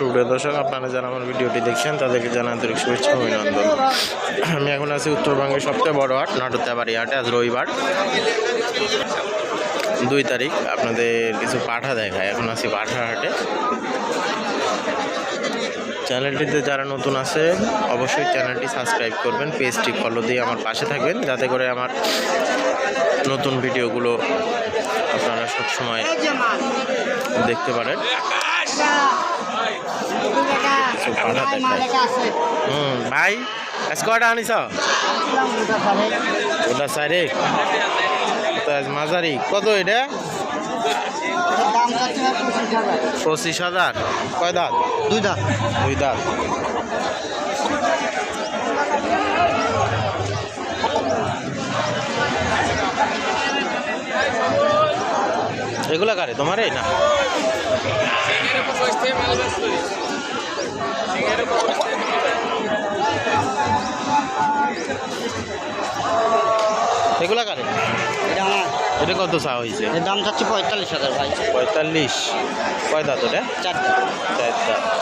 সুপ্রিয় দর্শক, আপনারা যারা আমার ভিডিওটি দেখছেন, তাদেরকে জানা আন্তরিক শুভেচ্ছা অভিনন্দন। আমি এখন আছি উত্তরবঙ্গের সবচেয়ে বড় হাট নাটুত্যাবাড়ি হাটে, আজ রবিবার। দুই তারিখ, আপনাদের কিছু পাঠা দেখায় এখন আছি পাঠা হাটে। চ্যানেলটিতে যারা নতুন আছে, অবশ্যই চ্যানেলটি সাবস্ক্রাইব করবেন, পেজটি ফলো দিয়ে আমার পাশে থাকবেন, যাতে করে আমার নতুন ভিডিওগুলো আপনারা সবসময় দেখতে পারেন। হুম ভাই আজ কয়টা আনিস ওটা সাইরে তো আজ মাঝারি। কত এটা? পঁচিশ হাজার। কয় দাঁত? দুই দাঁত। দুই দাঁত। এগুলা কারে তোমারে না? এগুলা কারে? এটা আমার এটা কত চা হয়েছে এর দাম চাচ্ছি পঁয়তাল্লিশ হাজার ভাই। পঁয়তাল্লিশ। কয় দাঁত ওটা? চারটা চার দাঁত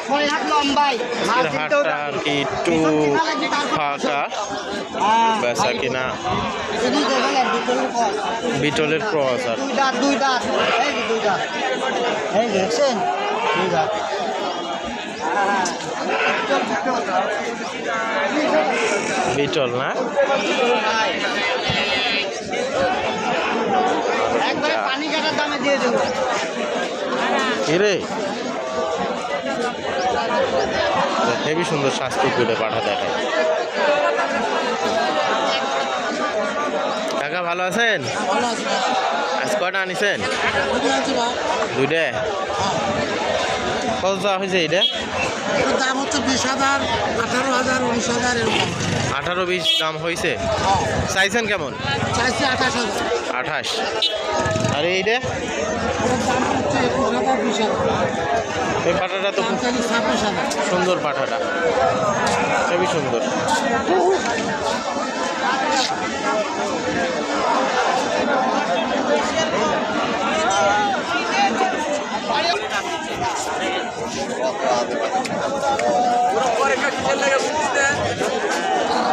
লম্বাই এর হাটটা আর কি একটু ফাঁকা বেচা কিনা। বিটলের ক্রস আর। বিটল না? একবারে পানি কাটার দামে দিয়ে দেবো। হেবি সুন্দর স্বাস্থ্য করে পাঠা দেখায় কাকা ভালো আছেন? আজ কয়টা আনিছেন? দুইটা? কত চা হয়েছে এটা দাম হচ্ছে বিশ হাজার আঠারো হাজার উনিশ হাজার আঠারো বিশ দাম হয়েছে। চাইছেন কেমন? চাইছি আঠাশ হাজার। আঠাশ। আর এইটা? এই পাঠাটা তো সুন্দর পাঠাটা। খুবই সুন্দর।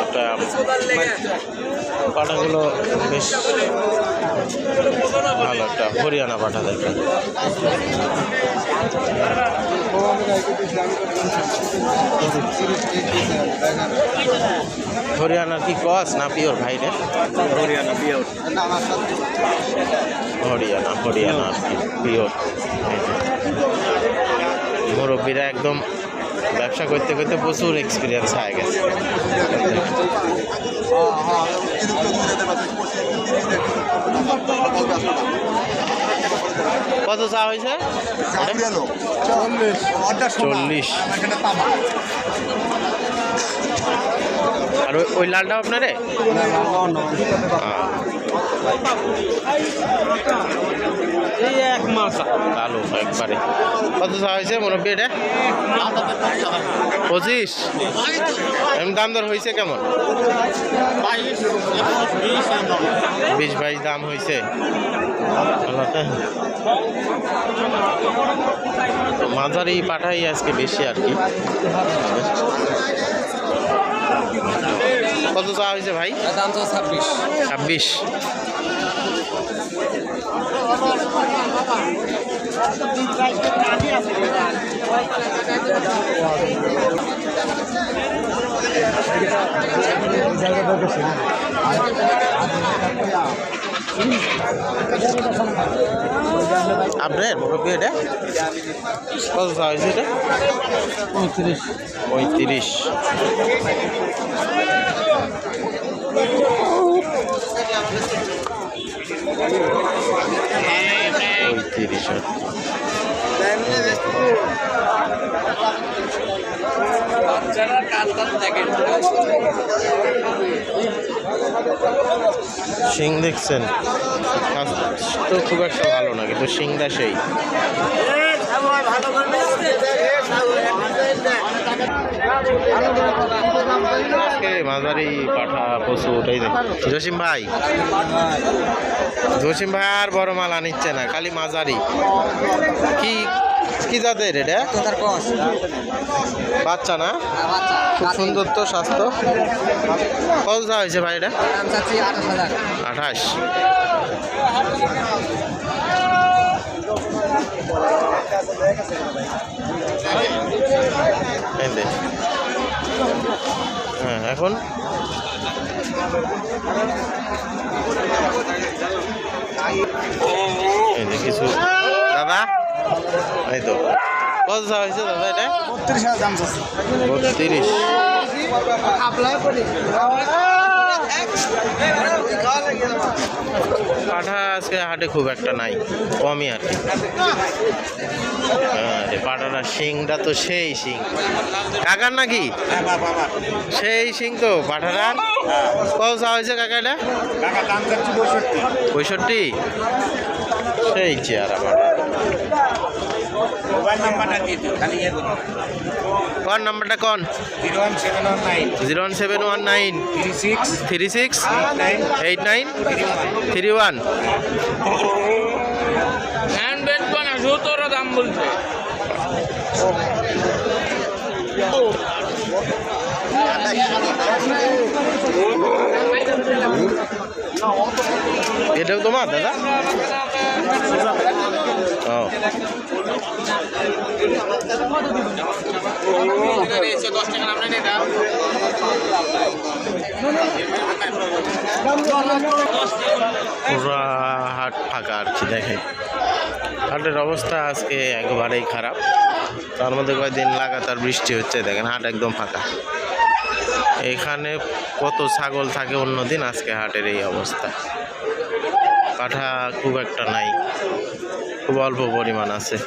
এটা পাঠাগুলো বেশ ভালো একটা হরিয়ানা পাঠা দেখে হরিয়ানার কি কস না পিওর ভাইরে হরিয়ানা পিওর। হরিয়ানা হরিয়ানা আর কি পিওর। মুরব্বীরা একদম ব্যবসা করতে করতে প্রচুর এক্সপিরিয়েন্স হয়ে গেছে। কত চা হয়েছে? চল্লিশ। আর ওই- ওই লালটা আপনারে? একবারে। হয়েছে এটা? পঁচিশ? দাম দর হয়েছে কেমন? বিশ বাইশ দাম হয়েছে। মাঝারি পাঠাই আজকে বেশি আর কি। কত চা হয়েছে ভাই? দাম তো ছাব্বিশ। ছাব্বিশ। আপনার মুরব্বী এটা? কত চা হয়েছে এটা? পঁয়ত্রিশ। পঁয়ত্রিশ। পঁয়ত্রিশ শিং দেখছেন? তো খুব একটা ভালো না কিন্তু শিংটা সেই। আজকে মাঝারি পাঠা পশু ওটাই জসিম ভাই। জসিম ভাই আর বড় মালা নিচ্ছে না খালি মাঝারি। কি কি জাতের এটা? বাচ্চা না? খুব সুন্দর তো স্বাস্থ্য। কত যা হয়েছে ভাই এটা? আঠাশ। হ্যাঁ এখন? এই কিছু দাদা? এই তো। কত যা হয়েছে দাদা এটা? বত্রিশ হাজার দাম বত্রিশ। পাঠা আজকে হাটে খুব একটা নাই কমই আর কি। হ্যাঁ পাঠাটা শিংটা তো সেই শিং। কাকার নাকি? সেই শিং তো পাঠাটার কত চা হয়েছে কাকা এটা কাকা দাম চাচ্ছি পঁয়ষট্টি। পঁয়ষট্টি? সেই চেয়ারা পাঠা মোবাইল নাম্বারটা দিয়ে দিও? খালি ইয়ে করো। কন নাম্বারটা কন? Zero one seven one nine. Zero one seven one nine. Three six. Three six. Eight nine. Three one. Hand বেচবো না সত্তর দাম বলছে। এটাও তোমার, দাদা? ও। পুরা হাট ফাঁকা আর কি দেখেন হাটের অবস্থা আজকে একবারেই খারাপ। তার মধ্যে কয়েকদিন লাগাতার বৃষ্টি হচ্ছে, দেখেন হাট একদম ফাঁকা। এখানে কত ছাগল থাকে অন্যদিন, আজকে হাটের এই অবস্থা। পাঠা খুব একটা নাই, খুব অল্প পরিমাণ আছে।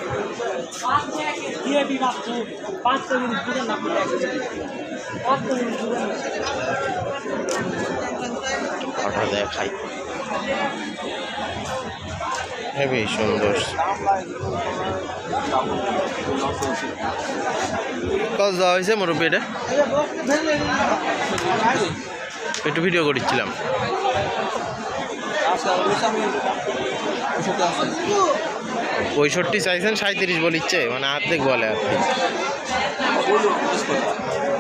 পাঠা দেখাই। হেবি সুন্দর। কত দেওয়া হয়েছে মুরব্বী একটু ভিডিও করছিলাম পঁয়ষট্টি চাইছেন সাঁত্রিশ বলিচ্ছে মানে অর্ধেক বলে আর কি।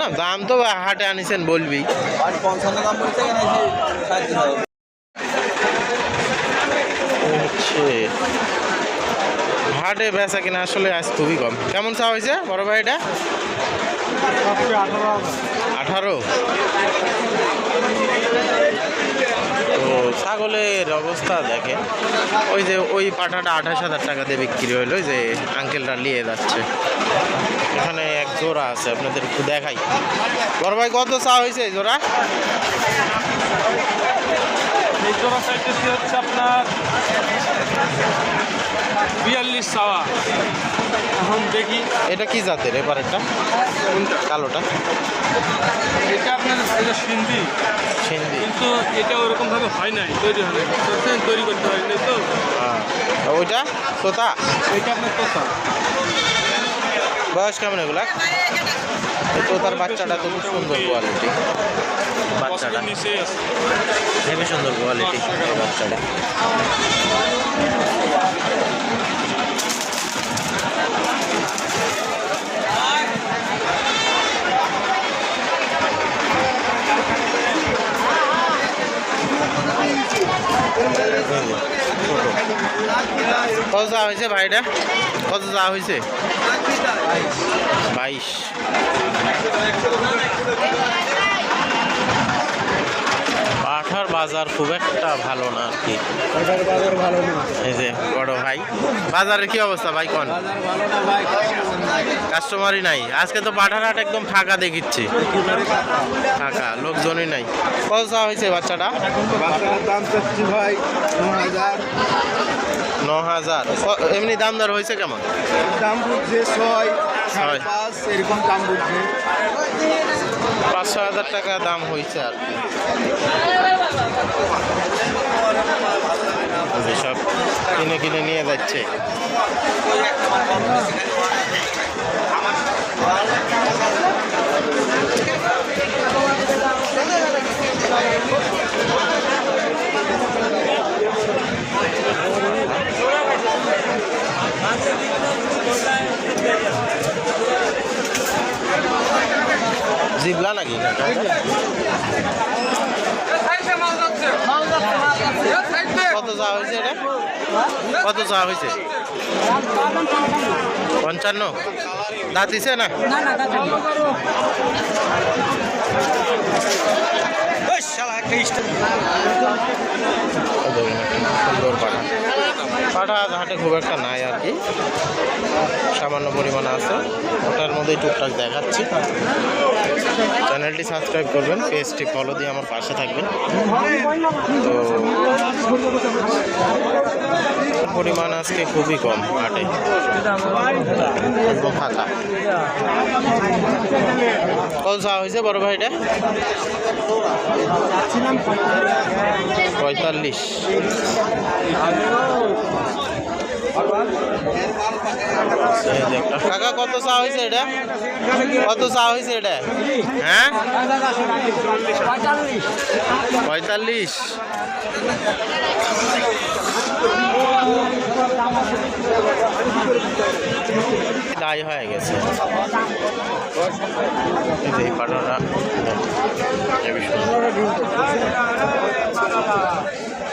না, দাম তো হাটে আনিছেন বলবি। হচ্ছে হাটে বেচা কিনা আসলে আজ খুবই কম। কেমন চা হয়েছে বড় ভাই এটা আঠারো। তো ছাগলের অবস্থা দেখে ওই যে ওই পাঠাটা আঠাশ হাজার টাকাতে বিক্রি হইল যে আঙ্কেলটা নিয়ে যাচ্ছে। এখানে এক জোড়া আছে, আপনাদের একটু দেখাই। বড় ভাই, কত চা হয়েছে জোড়া? হচ্ছে আপনার বিয়াল্লিশ সাওয়া এখন দেখি। এটা কি জাতের? এবারেরটা কালোটা। এটা আপনার এটা সিন্দি সিন্দি কিন্তু এটা ওরকমভাবে হয় নাই তৈরি হয় নাই। তৈরি করতে হয় নাই তো? হ্যাঁ। ওইটা? তোতা? ওইটা আপনার কথা বয়স কেমন এগুলা? এই তোতার বাচ্চাটা তো খুব সুন্দর কোয়ালিটি বাচ্চাটা। হেবি সুন্দর কোয়ালিটি বাচ্চাটা। কত যা হয়েছে ভাইটা? কত যা হয়েছে? বাইশ। পাঠার বাজার খুব একটা ভালো না আর কি। এই যে বড় ভাই। বাজারের কি অবস্থা ভাই কোন? কাস্টমারই নাই। আজকে তো পাঠার হাট একদম ফাঁকা দেখিচ্ছে। ফাঁকা। লোকজনই নাই। কত হয়েছে বাচ্চাটা? দাম ভাই ন হাজার এমনি দাম দর হয়েছে কেমন? দাম বুঝছে ছয় ছয়। পাঁচ এরকম দাম বুঝছে। পাঁচ ছ হাজার টাকা দাম হয়েছে আর সব কিনে কিনে নিয়ে যাচ্ছে। আমার জিবলা নাকি? কত চা হয়েছে কত চা হয়েছে? পঞ্চান্ন? দাঁতিছে না? সুন্দর পাঠা পাঠা ঘাটে খুব একটা নাই আর কি। সামান্য পরিমাণে আছে। ওটার মধ্যেই টুকটাক দেখাচ্ছি। চ্যানেলটি সাবস্ক্রাইব করবেন, পেজটি ফলো দিয়ে আমার পাশে থাকবেন। তো পরিমাণ আজকে খুবই কম হাটে। ফাঁকা। কত চা হয়েছে বড় ভাইটা? পঁয়তাল্লিশ। কাকা, কত চা হয়েছে এটা? কত চা হয়েছে এটা? হ্যাঁ? পঁয়তাল্লিশ। দায় হয়ে গেছে। এই যে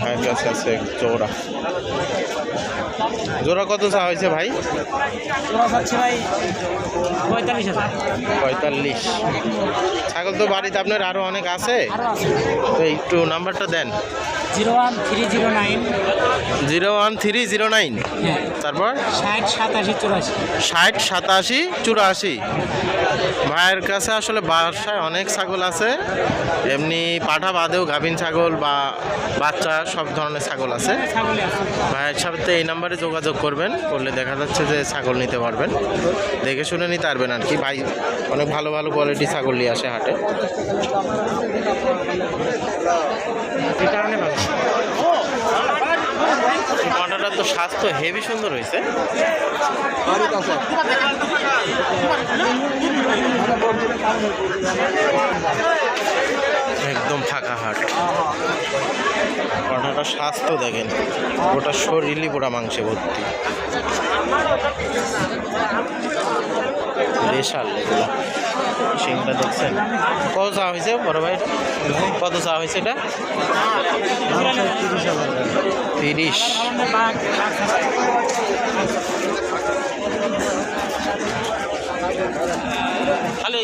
ভাইয়ের কাছে আছে জোড়া। জোড়া কত চা হয়েছে ভাই? পঁয়তাল্লিশ পঁয়তাল্লিশ। ছাগল তো বাড়িতে আপনার আরও অনেক আছে। তো একটু নাম্বারটা দেন। Zero one three zero nine. Zero one three zero nine. তারপর? ষাট সাতাশি চুরাশি। ষাট সাতাশি চুরাশি। ভাইয়ের কাছে আসলে বাসায় অনেক ছাগল আছে। এমনি পাঠা বাদেও গাভিন ছাগল বা বাচ্চা সব ধরনের ছাগল আছে। ভাইয়ের সাথে এই নাম্বারে যোগাযোগ করবেন করলে দেখা যাচ্ছে যে ছাগল নিতে পারবেন। দেখে শুনে নিতে পারবেন আর কি। ভাই অনেক ভালো ভালো কোয়ালিটি ছাগল নিয়ে আসে হাটে। পাঁঠাটার তো স্বাস্থ্য হেভি সুন্দর হয়েছে। একদম ফাঁকা হাট। পাঁঠাটার স্বাস্থ্য দেখেন। ওটা শরীরই পুরা মাংসে ভর্তি। সিংটা দেখছেন? কত চা হয়েছে বড় ভাই কত চা হয়েছে এটা? তিরিশ খালি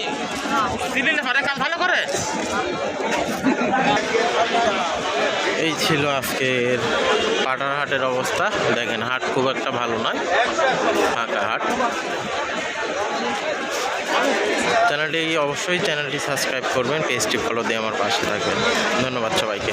এই ছিল আজকের পাটার হাটের অবস্থা। দেখেন, হাট খুব একটা ভালো নয়, ফাঁকা হাট। চ্যানেলটি অবশ্যই চ্যানেলটি সাবস্ক্রাইব করবেন, পেজটি ফলো দিয়ে আমার পাশে থাকবেন। ধন্যবাদ সবাইকে।